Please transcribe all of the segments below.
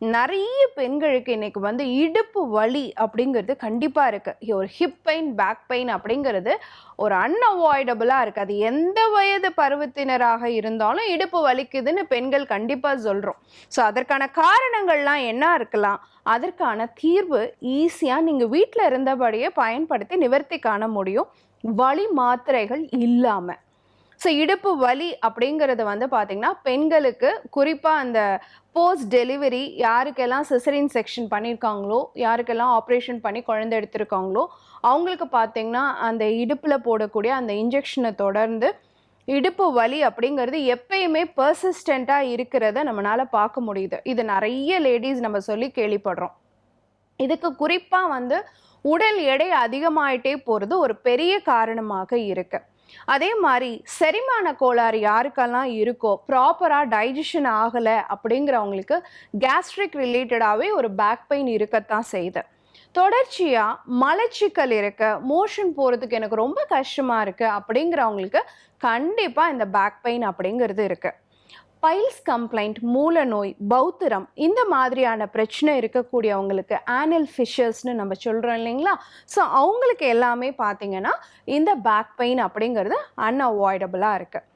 நிறைய பெண்களுக்கு இன்றைக்கி வந்து இடுப்பு வலி அப்படிங்கிறது கண்டிப்பாக இருக்குது ஒரு ஹிப் பெயின் பேக் பெயின் அப்படிங்கிறது ஒரு அன்அவாய்டபுளாக இருக்குது அது எந்த வயது பருவத்தினராக இருந்தாலும் இடுப்பு வலிக்குதுன்னு பெண்கள் கண்டிப்பாக சொல்கிறோம் ஸோ அதற்கான காரணங்கள்லாம் என்ன இருக்கலாம்? அதற்கான தீர்வு ஈஸியாக நீங்கள் வீட்டில் இருந்தபடியே பயன்படுத்தி நிவர்த்தி காண முடியும். வழி மாத்திரைகள் இல்லாமல் ஸோ இடுப்பு வலி அப்படிங்கிறது வந்து பார்த்திங்கன்னா பெண்களுக்கு குறிப்பாக அந்த போஸ்ட் டெலிவரி யாருக்கெல்லாம் சிசரின் செக்ஷன் பண்ணியிருக்காங்களோ யாருக்கெல்லாம் ஆப்ரேஷன் பண்ணி குழந்தை எடுத்திருக்காங்களோ அவங்களுக்கு பார்த்திங்கன்னா அந்த இடுப்பில் போடக்கூடிய அந்த இன்ஜெக்ஷனை தொடர்ந்து இடுப்பு வலி அப்படிங்கிறது எப்பயுமே பர்சிஸ்டண்ட்டாக இருக்கிறத நம்மளால் பார்க்க முடியுது. இது நிறைய லேடிஸ் நம்ம சொல்லி கேள்விப்படுறோம். இதுக்கு குறிப்பாக வந்து உடல் எடை அதிகமாயிட்டே போகிறது ஒரு பெரிய காரணமாக இருக்குது அதே மாதிரி செரிமான கோளாறு யாருக்கெல்லாம் இருக்கோ ப்ராப்பராக டைஜஷன் ஆகலை அப்படிங்கிறவங்களுக்கு கேஸ்ட்ரிக் ரிலேட்டடாகவே ஒரு பேக் பெயின் இருக்கத்தான் செய்யுது. தொடர்ச்சியாக மலச்சிக்கல் இருக்க மோஷன் போகிறதுக்கு எனக்கு ரொம்ப கஷ்டமாக இருக்குது அப்படிங்கிறவங்களுக்கு கண்டிப்பாக இந்த பேக் பெயின் அப்படிங்கிறது இருக்குது பைல்ஸ் கம்ப்ளைண்ட் மூல நோய் பௌத்திரம் இந்த மாதிரியான பிரச்சனை இருக்கக்கூடியவங்களுக்கு ஆனல் ஃபிஷர்ஸ்னு நம்ம சொல்கிறோம் இல்லைங்களா? ஸோ அவங்களுக்கு எல்லாமே பார்த்தீங்கன்னா இந்த பேக் பெயின் அப்படிங்கிறது அன்அவாய்டபுளாக இருக்குது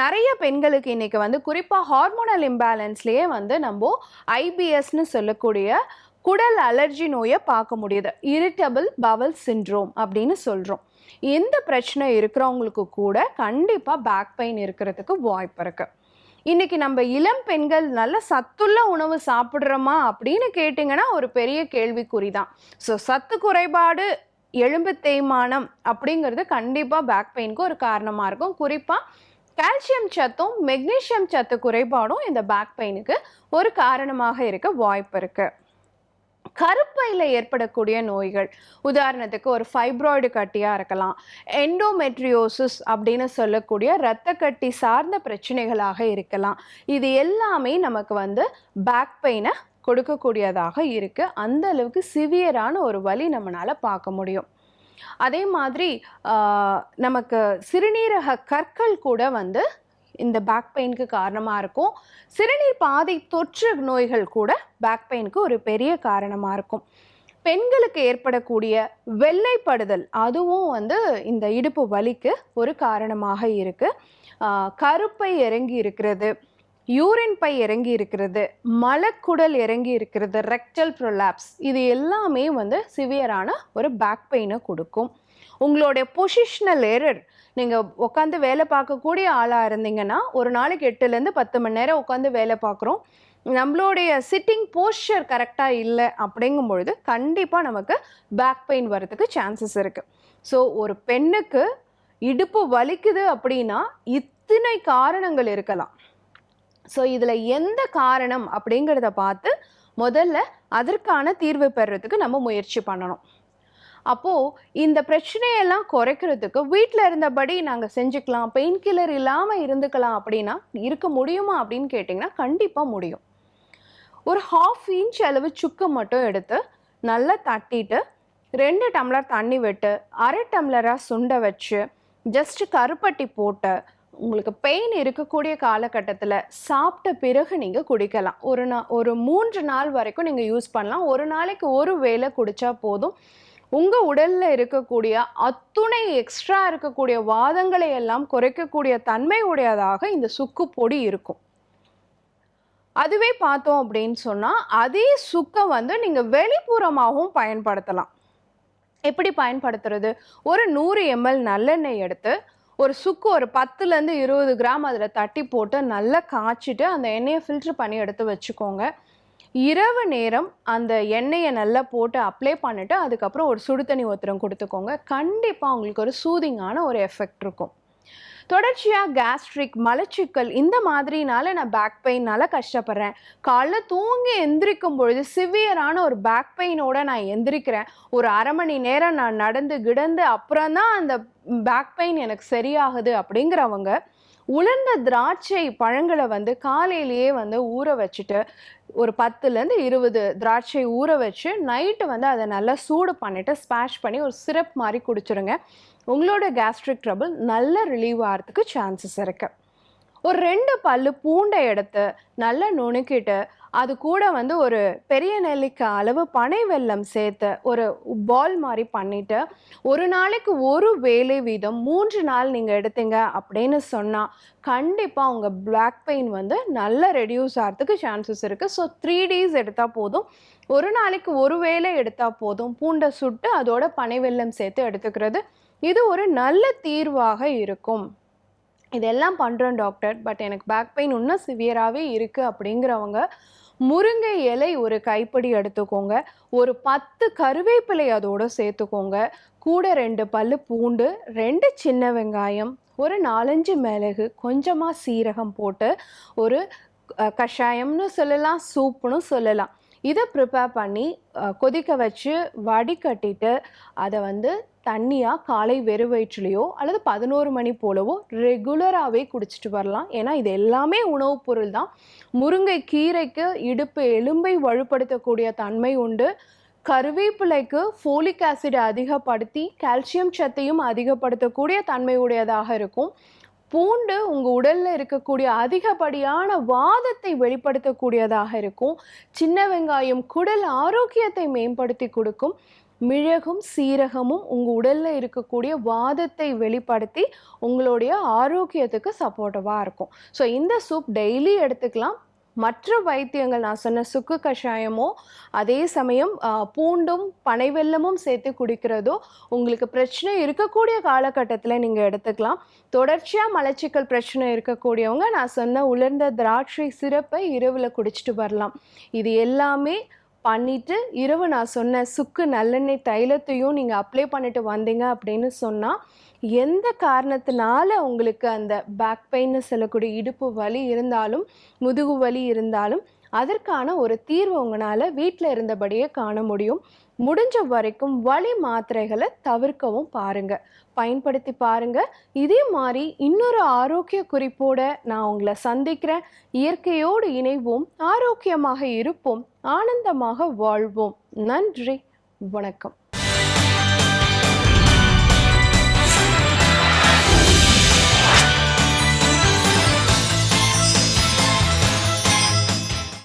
நிறைய பெண்களுக்கு இன்றைக்கி வந்து குறிப்பாக ஹார்மோனல் இம்பேலன்ஸ்லேயே வந்து நம்ம ஐபிஎஸ்னு சொல்லக்கூடிய குடல் அலர்ஜி நோயை பார்க்க முடியுது. இரிட்டபிள் பவல் சிண்ட்ரோம் அப்படின்னு சொல்கிறோம் இந்த பிரச்சனை இருக்கிறவங்களுக்கு கூட கண்டிப்பாக பேக் பெயின் இருக்கிறதுக்கு வாய்ப்பு இருக்குது இன்னைக்கு நம்ம இளம் பெண்கள் நல்ல சத்துள்ள உணவு சாப்பிட்றோமா அப்படின்னு கேட்டிங்கன்னா ஒரு பெரிய கேள்விக்குறி தான் ஸோ சத்து குறைபாடு எலும்பு தேய்மானம் அப்படிங்கிறது கண்டிப்பாக பேக் பெயினுக்கு ஒரு காரணமாக இருக்கும். குறிப்பாக கால்சியம் சத்தும் மெக்னீஷியம் சத்து குறைபாடும் இந்த பேக் பெயினுக்கு ஒரு காரணமாக இருக்க வாய்ப்பு இருக்குது கருப்பையில் ஏற்படக்கூடிய நோய்கள். உதாரணத்துக்கு ஒரு ஃபைப்ராய்டு கட்டியாக இருக்கலாம். எண்டோமெட்ரியோசிஸ் அப்படின்னு சொல்லக்கூடிய இரத்த கட்டி சார்ந்த பிரச்சனைகளாக இருக்கலாம். இது எல்லாமே நமக்கு வந்து பேக் பெயினை கொடுக்கக்கூடியதாக இருக்குது அந்த அளவுக்கு சிவியரான ஒரு வழி நம்மளால் பார்க்க முடியும். அதே மாதிரி நமக்கு சிறுநீரக கற்கள் கூட வந்து இந்த பேக் பெயினுக்கு காரணமாக இருக்கும். சிறுநீர் பாதை தொற்று நோய்கள் கூட பேக் பெயினுக்கு ஒரு பெரிய காரணமாக இருக்கும். பெண்களுக்கு ஏற்படக்கூடிய வெள்ளைப்படுதல் அதுவும் வந்து இந்த இடுப்பு வலிக்கு ஒரு காரணமாக இருக்குது கருப்பை இறங்கி இருக்கிறது யூரின் பை இறங்கி இருக்கிறது மலக்குடல் இறங்கி இருக்கிறது ரெக்டல் ப்ரொலாப்ஸ் இது எல்லாமே வந்து சிவியரான ஒரு பேக் பெயினை கொடுக்கும். உங்களுடைய பொசிஷனல் எரர் நீங்கள் உட்காந்து வேலை பார்க்கக்கூடிய ஆளாக இருந்தீங்கன்னா ஒரு நாளைக்கு எட்டுலேருந்து பத்து மணி நேரம் உட்காந்து வேலை பார்க்குறோம். நம்மளுடைய சிட்டிங் போஸ்டர் கரெக்டாக இல்லை அப்படிங்கும் பொழுது கண்டிப்பாக நமக்கு பேக் பெயின் வரதுக்கு சான்சஸ் இருக்குது ஸோ ஒரு பெண்ணுக்கு இடுப்பு வலிக்குது அப்படின்னா இத்தனை காரணங்கள் இருக்கலாம். ஸோ இதில் எந்த காரணம் அப்படிங்கிறத பார்த்து முதல்ல அதற்கான தீர்வு பெறுறதுக்கு நம்ம முயற்சி பண்ணணும். அப்போது இந்த பிரச்சனையெல்லாம் குறைக்கிறதுக்கு வீட்டில் இருந்தபடி நாங்கள் செஞ்சுக்கலாம் பெயின் கில்லர் இல்லாமல் இருந்துக்கலாம் அப்படின்னா இருக்க முடியுமா அப்படின்னு கேட்டிங்கன்னா கண்டிப்பாக முடியும். ஒரு ஹாஃப் இன்ச் அளவு சுக்கு மட்டும் எடுத்து நல்லா தட்டிட்டு ரெண்டு டம்ளர் தண்ணி விட்டு அரை டம்ளராக சுண்ட வச்சு ஜஸ்ட் கருப்பட்டி போட்டு உங்களுக்கு பெயின் இருக்கக்கூடிய காலகட்டத்தில் சாப்பிட்ட பிறகு நீங்கள் குடிக்கலாம். ஒரு நா ஒரு மூன்று நாள் வரைக்கும் நீங்கள் யூஸ் பண்ணலாம். ஒரு நாளைக்கு ஒரு வேளை குடித்தா போதும். உங்கள் உடலில் இருக்கக்கூடிய அத்துணை எக்ஸ்ட்ரா இருக்கக்கூடிய வாதங்களை எல்லாம் குறைக்கக்கூடிய தன்மை உடையதாக இந்த சுக்கு பொடி இருக்கும். அதுவே பார்த்தோம் அப்படின்னு சொன்னால் அதே சுக்கை வந்து நீங்கள் வெளிப்புறமாகவும் பயன்படுத்தலாம். எப்படி பயன்படுத்துறது? ஒரு நூறு எம்எல் நல்லெண்ணெய் எடுத்து ஒரு சுக்கு ஒரு பத்துலேருந்து இருபது கிராம் அதில் தட்டி போட்டு நல்லா காய்ச்சிட்டு அந்த எண்ணெயை ஃபில்ட்ரு பண்ணி எடுத்து வச்சுக்கோங்க. இரவு நேரம் அந்த எண்ணெயை நல்லா போட்டு அப்ளை பண்ணிவிட்டு அதுக்கப்புறம் ஒரு சுடு தண்ணி ஒருத்தரம் கொடுத்துக்கோங்க. கண்டிப்பாக உங்களுக்கு ஒரு சூதிங்கான ஒரு எஃபெக்ட் இருக்கும். தொடர்ச்சியாக கேஸ்ட்ரிக் மலச்சிக்கல் இந்த மாதிரினால நான் பேக் பெயின்னால் கஷ்டப்படுறேன். காலைல தூங்கி எந்திரிக்கும் பொழுது சிவியரான ஒரு பேக் பெயினோட நான் எந்திரிக்கிறேன். ஒரு அரை மணி நேரம் நான் நடந்து கிடந்து அப்புறம் தான் அந்த பேக் பெயின் எனக்கு சரியாகுது அப்படிங்கிறவங்க உலர்ந்த திராட்சை பழங்களை வந்து காலையிலேயே வந்து ஊற வச்சுட்டு ஒரு பத்துலேருந்து இருபது திராட்சை ஊற வச்சு நைட்டு வந்து அதை நல்லா சூடு பண்ணிவிட்டு ஸ்பேஷ் பண்ணி ஒரு சிரப் மாதிரி குடிச்சிருங்க. உங்களோட கேஸ்ட்ரிக் ட்ரபிள் நல்ல ரிலீவ் ஆகிறதுக்கு சான்சஸ் இருக்குது ஒரு ரெண்டு பல்லு பூண்டை எடுத்து நல்லா நுணுக்கிட்டு அது கூட வந்து ஒரு பெரிய நெல்லிக்காய் அளவு பனை வெல்லம் சேர்த்து ஒரு பால் மாதிரி பண்ணிட்டு ஒரு நாளைக்கு ஒரு வேலை வீதம் மூன்று நாள் நீங்கள் எடுத்தீங்க அப்படின்னு சொன்னால் கண்டிப்பாக உங்கள் பிளாக் பெயின் வந்து நல்லா ரெடியூஸ் ஆகிறதுக்கு சான்சஸ் இருக்குது ஸோ த்ரீ டேஸ் எடுத்தால் போதும். ஒரு நாளைக்கு ஒரு வேளை எடுத்தால் போதும். பூண்டை சுட்டு அதோட பனை வெல்லம் சேர்த்து எடுத்துக்கிறது. இது ஒரு நல்ல தீர்வாக இருக்கும். இதெல்லாம் பண்ணுறோம் டாக்டர் பட் எனக்கு பேக் பெயின் இன்னும் சிவியராகவே இருக்குது அப்படிங்கிறவங்க முருங்கை இலை ஒரு கைப்பிடி எடுத்துக்கோங்க. ஒரு பத்து கருவேப்பிலை அதோடு சேர்த்துக்கோங்க. கூட ரெண்டு பல் பூண்டு ரெண்டு சின்ன வெங்காயம் ஒரு நாலஞ்சு மிளகு கொஞ்சமாக சீரகம் போட்டு ஒரு கஷாயம்னு சொல்லலாம் சூப்புன்னு சொல்லலாம். இதை ப்ரிப்பேர் பண்ணி கொதிக்க வச்சு வடிகட்டிட்டு அதை வந்து தண்ணியாக காலை வெறும் வயிற்றுலையோ அல்லது பதினோரு மணி போலவோ ரெகுலராகவே குடிச்சிட்டு வரலாம். ஏன்னா இது எல்லாமே உணவுப் பொருள் தான். முருங்கை கீரைக்கு இடுப்பு எலும்பை வலுப்படுத்தக்கூடிய தன்மை உண்டு. கருவேப்பிலைக்கு ஃபோலிக் ஆசிட் அதிகப்படுத்தி கால்சியம் சத்தையும் அதிகப்படுத்தக்கூடிய தன்மை உடையதாக இருக்கும். பூண்டு உங்கள் உடலில் இருக்கக்கூடிய அதிகப்படியான வாதத்தை வெளிப்படுத்தக்கூடியதாக இருக்கும். சின்ன வெங்காயம் குடல் ஆரோக்கியத்தை மேம்படுத்தி கொடுக்கும். மிளகும் சீரகமும் உங்கள் உடலில் இருக்கக்கூடிய வாதத்தை வெளிப்படுத்தி உங்களுடைய ஆரோக்கியத்துக்கு சப்போர்ட்டிவாக இருக்கும். ஸோ இந்த சூப் டெய்லி எடுத்துக்கலாம். மற்ற வைத்தியங்கள் நான் சொன்ன சுக்கு கஷாயமோ அதே சமயம் பூண்டும் பனைவெல்லமும் சேர்த்து குடிக்கிறதோ உங்களுக்கு பிரச்சனை இருக்கக்கூடிய காலகட்டத்தில் நீங்கள் எடுத்துக்கலாம். தொடர்ச்சியாக மலச்சிக்கல் பிரச்சனை இருக்கக்கூடியவங்க நான் சொன்ன உலர்ந்த திராட்சை சிறப்பை இரவில் குடிச்சிட்டு வரலாம். இது எல்லாமே பண்ணிவிட்டு இரவு நான் சொன்ன சுக்கு நல்லெண்ணெய் தைலத்தையும் நீங்கள் அப்ளை பண்ணிட்டு வந்தீங்க அப்படின்னு சொன்னால் எந்த காரணத்தினால உங்களுக்கு அந்த பேக் பெயின்னு சொல்லக்கூடிய இடுப்பு வலி இருந்தாலும் முதுகு வலி இருந்தாலும் அதற்கான ஒரு தீர்வு உங்களால் வீட்டில் இருந்தபடியே காண முடியும். முடிஞ்ச வரைக்கும் வலி மாத்திரைகளை தவிர்க்கவும் பாருங்க. பயன்படுத்தி பாருங்க. இதே மாதிரி இன்னொரு ஆரோக்கிய குறிப்போட நான் உங்களை சந்திக்கிறேன். இயற்கையோடு இணைவோம். ஆரோக்கியமாக இருப்போம். ஆனந்தமாக வாழ்வோம். நன்றி. வணக்கம்.